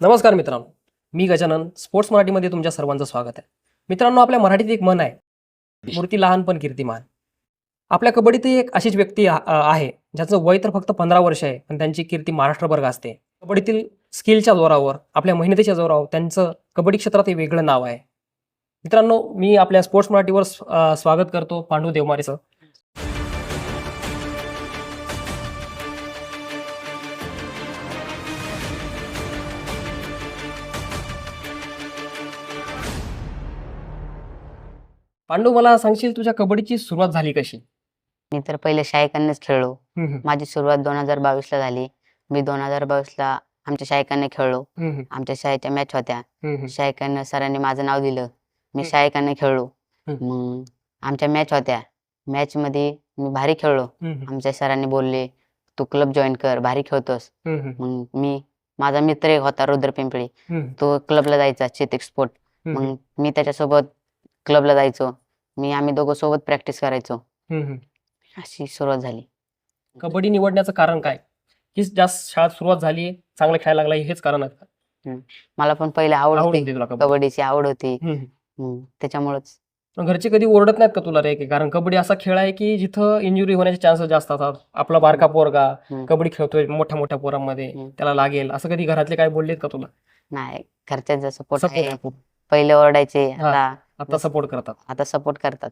नमस्कार मित्रांनो. मी गजानन स्पोर्ट्स मराठीमध्ये तुमच्या सर्वांचं स्वागत आहे. मित्रांनो आपल्या मराठीत एक मन आहे. मूर्ती लहान पण कीर्तिमान. आपल्या कबड्डीतही एक अशीच व्यक्ती आहे ज्याचं वय तर फक्त पंधरा वर्ष आहे पण त्यांची कीर्ती महाराष्ट्रभर गाजते. कबड्डीतील स्किलच्या जोरावर आपल्या मेहनतीच्या जोरावर त्यांचं कबड्डी क्षेत्रात हे वेगळं नाव आहे. मित्रांनो मी आपल्या स्पोर्ट्स मराठीवर स्वागत करतो पांडू देवमारेचं पांडू मला सांगशील तुझ्या कबड्डीची सुरुवात झाली कशी? मी तर पहिले शाळेकडनंच खेळलो. माझी सुरुवात दोन हजार बावीस ला झाली. मी दोन हजार बावीस ला आमच्या शाळेकडनं खेळलो. आमच्या शाळेच्या मॅच होत्या. शाळेकडनं सरांनी माझं नाव दिलं. मी. शाळेकडनं खेळलो. मग आमच्या मॅच होत्या. मॅच मध्ये मी भारी खेळलो. आमच्या सरांनी बोलले तू क्लब जॉईन कर भारी खेळतोस. मग मी माझा मित्र एक होता रुद्र पिंपळी. तो क्लबला जायचा चेतिक स्पोर्ट मग मी त्याच्यासोबत क्लबला जायचो. मी आम्ही दोघं सोबत प्रॅक्टिस करायचो. हम्म. अशी सुरुवात झाली. कबड्डी निवडण्याचं कारण काय? की जास्त शाळेत सुरुवात झाली चांगलं खेळायला लागला हेच कारण आहे का? मला पण पहिले आवड आवड होती. होती तुला कबड्डी. कबड्डीची आवड होती. हम्म. हम्म, त्याच्यामुळेच. घरचे कधी ओरडत नाहीत का तुला रे की? कारण कबड्डी असा खेळ आहे की जिथं इंजुरी होण्याचे चान्सेस जास्त असतात. आपला बारका पोरगा हम्म. कबड्डी खेळतोय मोठ्या मोठ्या पोरांमध्ये. हम्म. त्याला लागेल. असं कधी घरातले काय बोललेत का तुला? नाही घरच्यांचा सपोर्ट आहे. पहिले ओरडायचे. हा. आता आता सपोर्ट करतात. आता सपोर्ट करतात.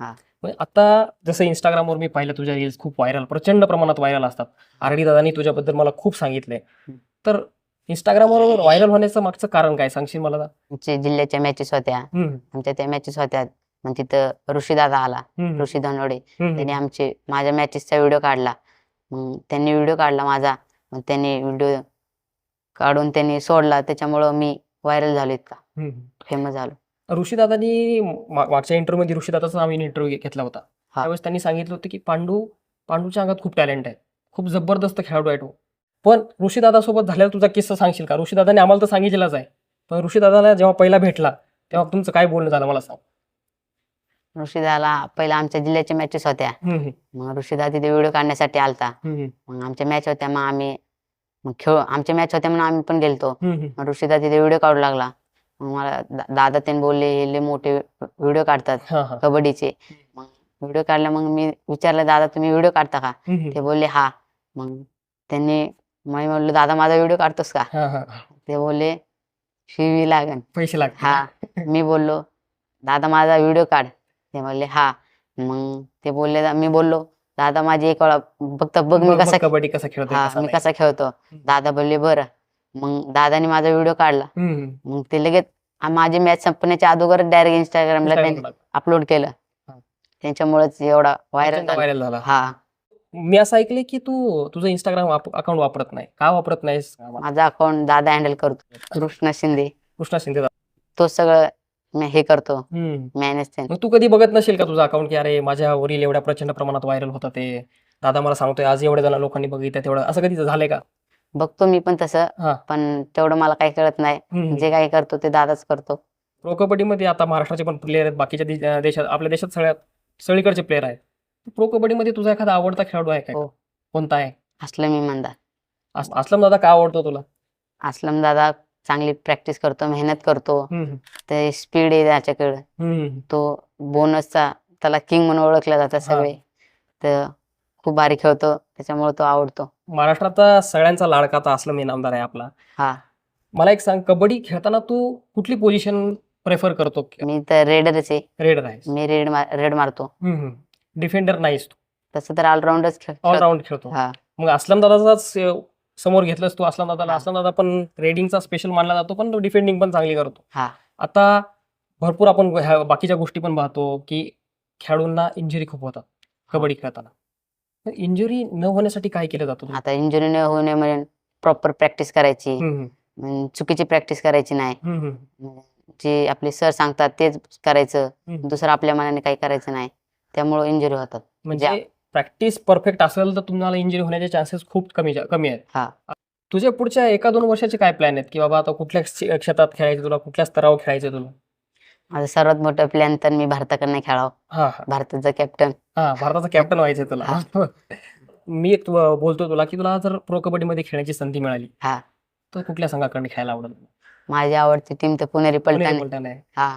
हा. आता जसं इंस्टाग्रामवर मी पाहिलं तुझ्या रील्स खूप व्हायरल प्रचंड प्रमाणात व्हायरल असतात. आरडी दादानी तुझ्याबद्दल मला खूप सांगितलंय हम्म. तर इंस्टाग्रामवर व्हायरल होण्याचं मागचं कारण काय? सांगशील मला आमचे जिल्ह्याच्या मॅचेस होत्या. हम्म. आमच्या त्या मॅचेस होत्या. मग तिथं ऋषी दादा आला. हम्म. ऋषी हम्म. त्यांनी आमचे माझ्या मॅचेसचा व्हिडिओ काढला. मग त्यांनी व्हिडिओ काढला माझा. मग त्यांनी व्हिडिओ काढून त्यांनी सोडला. त्याच्यामुळं मी व्हायरल झालो इतका. हम्म. फेमस झालो. ऋषीदादांनी मा- मागच्या इंटरव्ह्यू मध्ये ऋषीदादाचा आम्ही इंटरव्ह्यू घेतला होता. त्यावेळेस त्यांनी सांगितलं होतं की पांडू पांडूच्या अंगात खूप टॅलेंट आहे. खूप जबरदस्त खेळाडू आहे तो. पण ऋषीदादासोबत झालेला तुझा किस्सा सांगशील का? ऋषीदादाने आम्हाला तर सांगितलेलाच आहे. पण ऋषीदादाला जेव्हा पहिला भेटला तेव्हा तुमचं काय बोलणं झालं मला सांग. ऋषीदाला पहिला आमच्या जिल्ह्याच्या मॅचेस होत्या. हम्म, मग ऋषीदा तिथे व्हिडिओ काढण्यासाठी आलता. हम्म, मग आमच्या मॅच होत्या मग आम्ही मग खेळ आमच्या मॅच होत्या म्हणून आम्ही पण गेलतो. हम्म, मग ऋषीदा तिथे व्हिडिओ काढू लागला. मग मला दा- दादा त्यांनी बोलले हे लय मोठे व्हिडिओ काढतात हा, हा. कबड्डीचे. मग व्हिडिओ काढला मग मी विचारलं दादा तुम्ही व्हिडिओ काढता का? हम्म, ते बोलले हा. मग त्यांनी मी म्हणलो दादा माझा व्हिडिओ काढतोस का? हा, हा. ते बोलले शिवी लागन. पैसे हा. मी बोललो दादा माझा व्हिडिओ काढ. ते म्हणले हा. मग ते बोलले मी बोललो दादा माझी एक वेळा फक्त बघ मी कसा कबड्डी कसा हा कसा मी. कसा खेळतो. दादा बोलले बरं. मग दादाने माझा व्हिडिओ काढला. हम्म, मग ते लगेच आ- माझी मॅच संपण्याच्या अगोदर डायरेक्ट इंस्टाग्रामला त्यांनी Instagram. अपलोड केलं. हा. त्यांच्यामुळेच एवढा व्हायरल व्हायरल झाला. हा. मी असं ऐकलंय की तू तुझं इंस्टाग्राम अकाउंट वापरत नाही. का वापरत नाहीस? माझा अकाउंट दादा हँडल करतो. कृष्णा शिंदे. कृष्णा शिंदे तो सगळं मी हे करतो. हम्म. मॅनेज मग तू कधी बघत नसेल का तुझं अकाउंट की अरे माझ्या वरील एवढ्या प्रचंड प्रमाणात व्हायरल होतं ते? दादा मला सांगतोय आज एवढ्या जण लोकांनी बघितलं तेवढं. असं कधी झालंय का? बघतो मी पण तसं हा. पण तेवढं मला काही कळत नाही हम्म. जे काही करतो ते दादाच करतो प्रो कबड्डीमध्ये आता महाराष्ट्राचे पण प्लेयर आहेत बाकीच्या दे- देशात आपल्या देशात सगळ्यात सगळीकडचे प्लेयर आहेत प्रो कबड्डीमध्ये तुझा एखादा आवडता खेळाडू आहे काय हो. कोणता आहे असलं मी म्हणता अस- असलम दादा का आवडतो तुला असलम दादा चांगली प्रॅक्टिस करतो मेहनत करतो हम्म. ते स्पीड आहे त्याच्याकडे हम्म. तो बोनसचा त्याला किंग म्हणून ओळखला जातात हा. सगळे तर खूप भारी खेळतो त्याच्यामुळे तो आवडतो. महाराष्ट्राचा सगळ्यांचा लाडका आता असलम इनामदार आहे आपला. हा. मला एक सांग कबड्डी खेळताना तू कुठली पोझिशन प्रेफर करतो? मी तर रेडरच आहे. रेड राईस. मी रेड रेड मारतो. डिफेंडर नाहीस तू. तसं तर ऑलराऊंडच खेळ ऑलराऊंड खेळतो. हा. मग असलम दादाचाच अं, समोर घेतलंस तू असलम दादाला. हा. असलम दादा पण रेडिंगचा स्पेशल मानला जातो पण तो डिफेंडिंग पण चांगली करतो. हा. आता भरपूर आपण ह्या बाकीच्या गोष्टी पण पाहतो की खेळाडूंना इंजुरी खूप होतात कबड्डी खेळताना. इंजुरी न होण्यासाठी काय केलं जातं आता इंजुरी न होऊ नये म्हणून प्रॉपर प्रॅक्टिस करायची चुकीची प्रॅक्टिस करायची नाही. जे आपले सर सांगतात तेच करायचं. दुसरं आपल्या मनाने काही करायचं नाही. त्यामुळे इंजुरी होतात. म्हणजे प्रॅक्टिस परफेक्ट असेल तर तुम्हाला इंजुरी होण्याचे चान्सेस खूप कमी कमी आहेत. हा. तुझ्या पुढच्या एका दोन वर्षाचे काय प्लॅन आहेत? की बाबा आता कुठल्या क्षे- क्षेत्रात खेळायचं तुला? कुठल्या स्तरावर खेळायचं तुला? माझा सर्वात मोठा प्लॅन तर मी भारताकडनं खेळावं. हा हा. भारताचा कॅप्टन हा भारताचा कॅप्टन व्हायचंय तुला. मी एक तु- बोलतो तुला की तुला जर प्रो कबड्डी मध्ये खेळण्याची संधी मिळाली हा. तर कुठल्या संघाकडे खेळायला आवडेल? माझी आवडती टीम तर पुणेरी पुणेरी पलटण पलटण आहे. हा.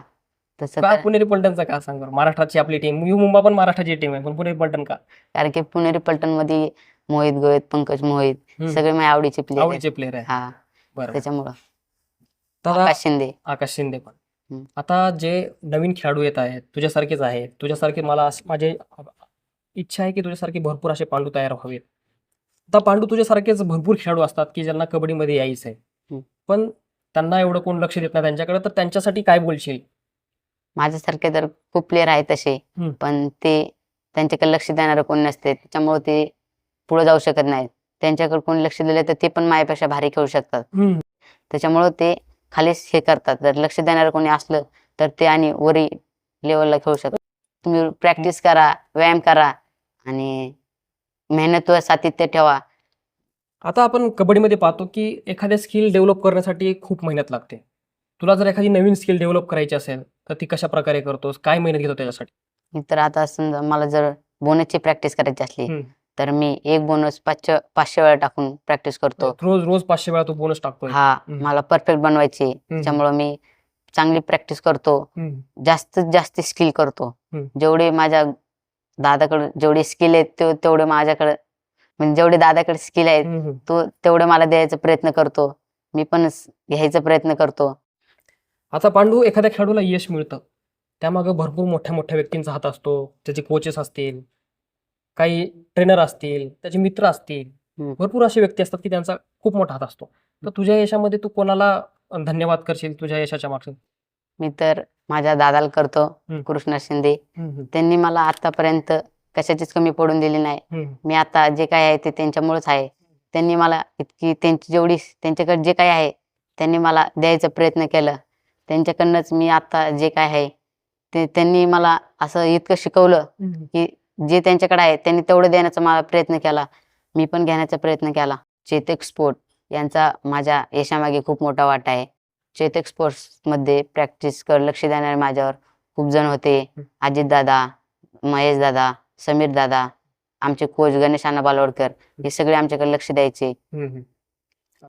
तसं का तर पुणेरी पलटणचं का सांग बरं? महाराष्ट्राची आपली टीम यू मुंबा पण महाराष्ट्राची टीम आहे पण पुणेरी पलटण का? कारण की पुणेरी पलटणमध्ये मोहित गोहित पंकज मोहित हम्म. सगळे माझ्या आवडीचे प्लेयर आवडीचे प्लेअर आहे हा. बरं त्याच्यामुळं. दादा आकाश शिंदे. आकाश शिंदे पण. आता जे नवीन खेळाडू येत आहेत तुझ्यासारखेच आहेत तुझ्यासारखे मला माझे इच्छा आहे की तुझ्यासारखे भरपूर असे पांडू तयार व्हावेत. आता पांडू तुझ्यासारखेच भरपूर खेळाडू असतात की ज्यांना कबड्डीमध्ये यायचं आहे. पण त्यांना एवढं कोण लक्ष देत नाही त्यांच्याकडे तर त्यांच्यासाठी काय बोलशील? माझ्यासारखे तर खूप प्लेयर आहेत तसे. पण ते त्यांच्याकडे लक्ष देणारं कोण नसते त्याच्यामुळे ते पुढे जाऊ शकत नाहीत. त्यांच्याकडे कोणी लक्ष दिलं तर ते पण माझ्यापेक्षा भारी खेळू शकतात. त्याच्यामुळं ते खालीच हे करतात. जर लक्ष देणारं कोणी असलं तर ते आणि वरी लेवलला खेळू शकतात. तुम्ही प्रॅक्टिस करा व्यायाम करा आणि मेहनत व सातत्य ठेवा. आता आपण कबड्डीमध्ये पाहतो की एखाद्या स्किल डेव्हलप करण्यासाठी खूप मेहनत लागते. तुला जर एखादी नवीन स्किल डेव्हलप करायची असेल तर ती कशा प्रकारे करतोस? काय मेहनत घेतो त्याच्यासाठी? मी तर आता समजा मला जर बोनसची प्रॅक्टिस करायची असली. तर मी एक बोनस पाचशे पाचशे वेळा टाकून प्रॅक्टिस करतो रोज रोज पाचशे वेळा तू बोनस टाकतोय हा. मला परफेक्ट बनवायची. त्याच्यामुळं मी चांगली प्रॅक्टिस करतो. जास्तीत जास्त स्किल करतो. जेवढे माझ्या दादाकडे जेवढे स्किल आहेत ते तेवढे माझ्याकडे म्हणजे जेवढे दादाकडे स्किल आहेत. तो तेवढे मला द्यायचा प्रयत्न करतो मी पण घ्यायचा प्रयत्न करतो आता पांडू एखाद्या खेळाडूला यश मिळतं त्यामागे भरपूर मोठ्या मोठ्या व्यक्तींचा हात असतो त्याचे कोचेस असतील काही ट्रेनर असतील त्याचे मित्र असतील. भरपूर असे व्यक्ती असतात की त्यांचा खूप मोठा हात असतो तर तुझ्या यशामध्ये तू कोणाला धन्यवाद करशील तुझ्या यशाच्या मागचं मी तर माझ्या दादाला करतो. कृष्णा शिंदे. त्यांनी मला आतापर्यंत कशाचीच कमी पडून दिली नाही. मी आता जे काय आहे ते त्यांच्यामुळेच आहे त्यांनी मला इतकी त्यांची जेवढी त्यांच्याकडे जे काय आहे त्यांनी मला द्यायचा प्रयत्न केलं त्यांच्याकडनंच मी आता जे काय आहे ते त्यांनी मला असं इतकं शिकवलं. की जे त्यांच्याकडे आहे त्यांनी तेवढं देण्याचा मला प्रयत्न केला. मी पण घेण्याचा प्रयत्न केला. चेतक स्पोर्ट यांचा माझ्या यशामागे खूप मोठा वाटा आहे. चेतक स्पोर्ट्समध्ये प्रॅक्टिस कर लक्ष देणारे माझ्यावर खूप जण होते. अजित दादा महेश दादा समीर दादा आमचे कोच गणेश अण्णा बालवडकर हे सगळे आमच्याकडे लक्ष द्यायचे.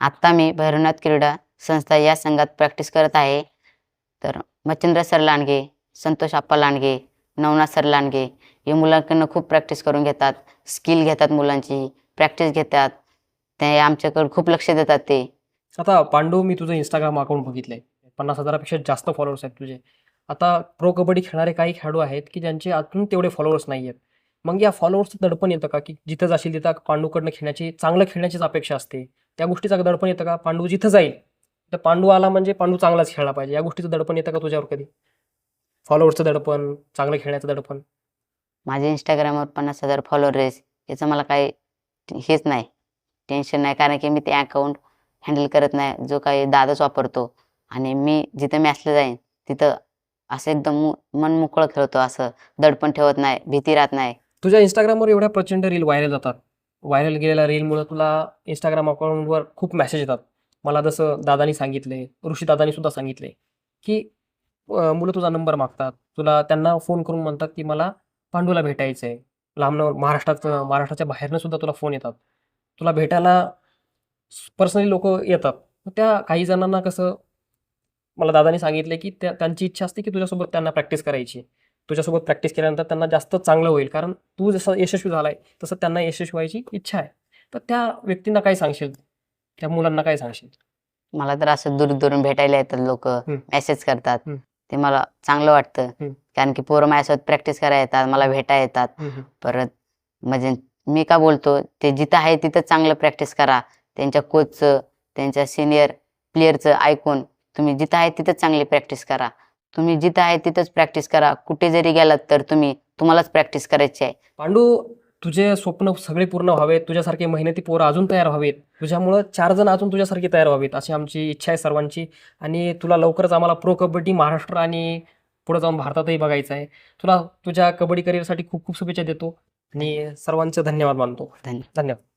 आत्ता मी भैरवनाथ क्रीडा संस्था या संघात प्रॅक्टिस करत आहे. तर मच्छिंद्र सर लांडगे संतोष आप्पा लांडगे नवनाथ सर लांडगे हे मुलांकडनं खूप प्रॅक्टिस करून घेतात. स्किल घेतात मुलांची. प्रॅक्टिस घेतात. ते आमच्याकडे खूप लक्ष देतात ते. आता पांडू मी तुझं इंस्टाग्राम अकाउंट बघितलंय. पन्नास हजारापेक्षा जास्त फॉलोअर्स आहेत तुझे. आता प्रो कबड्डी खेळणारे काही खेळाडू आहेत की ज्यांचे अजून तेवढे फॉलोअर्स नाही आहेत मग या फॉलोअर्सचं दडपण येतं का? की जिथं जाशील तिथं पांडूकडनं खेळण्याची चांगलं खेळण्याचीच अपेक्षा असते. त्या गोष्टीचं दडपण येतं का? पांडू जिथं जाईल तर पांडू आला म्हणजे पांडू चांगलाच खेळला पाहिजे. या गोष्टीचं दडपण येतं का तुझ्यावर कधी? फॉलोअर्सचं दडपण चांगलं खेळण्याचं दडपण. माझे इंस्टाग्रामवर पन्नास हजार फॉलोअर आहेत. याचं मला काही हेच नाही. टेन्शन नाही. कारण की मी ते अकाउंट हँडल करत नाही. जो काही दादाच वापरतो. आणि मी जिथं मॅचला जाईन तिथं असं एकदम मन मोकळं खेळतो. असं दडपण ठेवत नाही. भीती राहत नाही. तुझ्या इंस्टाग्रामवर एवढ्या प्रचंड रील व्हायरल जातात. व्हायरल गेलेल्या रीलमुळे तुला इंस्टाग्राम अकाउंटवर खूप मेसेज येतात. मला जसं दादानी सांगितले ऋषी दादानी सुद्धा सांगितले की मुलं तुझा नंबर मागतात. तुला त्यांना फोन करून म्हणतात की मला पांडूला भेटायचं आहे लांब महाराष्ट्रात महाराष्ट्राच्या बाहेरनं सुद्धा तुला फोन येतात. तुला भेटायला पर्सनली लोक येतात. त्या काही जणांना कसं मला दादानी सांगितले की त्या त्यांची इच्छा असते की तुझ्यासोबत त्यांना प्रॅक्टिस करायची. तुझ्यासोबत प्रॅक्टिस केल्यानंतर त्यांना जास्त चांगलं होईल. कारण तू जसं यशस्वी झालाय तसं त्यांना यशस्वी व्हायची इच्छा आहे. तर त्या व्यक्तींना काय सांगशील? त्या मुलांना काय सांगशील? मला तर असं दूर दूरून भेटायला येतात लोक. मेसेज करतात. ते मला चांगलं वाटतं. हम्म. कारण की पोरं माझ्यासोबत प्रॅक्टिस करायला येतात मला भेटायला येतात. परत म्हणजे मी का बोलतो ते जिथं आहे तिथं चांगलं प्रॅक्टिस करा. त्यांच्या कोचचं त्यांच्या सिनियर प्लेअरचं ऐकून तुम्ही जिथं आहे तिथंच चांगली प्रॅक्टिस करा. तुम्ही जिथं आहे तिथंच प्रॅक्टिस करा. कुठे जरी गेलात तर तुम्ही तुम्हालाच प्रॅक्टिस करायची आहे. पांडू तुझे स्वप्न सगळे पूर्ण व्हावेत तुझ्यासारखे मेहनती पोरं अजून तयार व्हावेत तुझ्यामुळं चार जण अजून तुझ्यासारखे तयार व्हावेत अशी आमची इच्छा आहे सर्वांची. आणि तुला लवकरच आम्हाला प्रो कबड्डी महाराष्ट्र आणि पुढे जाऊन भारतातही बघायचं आहे. तुला तुझ्या कबड्डी करिअरसाठी खूप खूप शुभेच्छा देतो आणि सर्वांचे धन्यवाद मानतो. धन्यवाद धन्यवाद.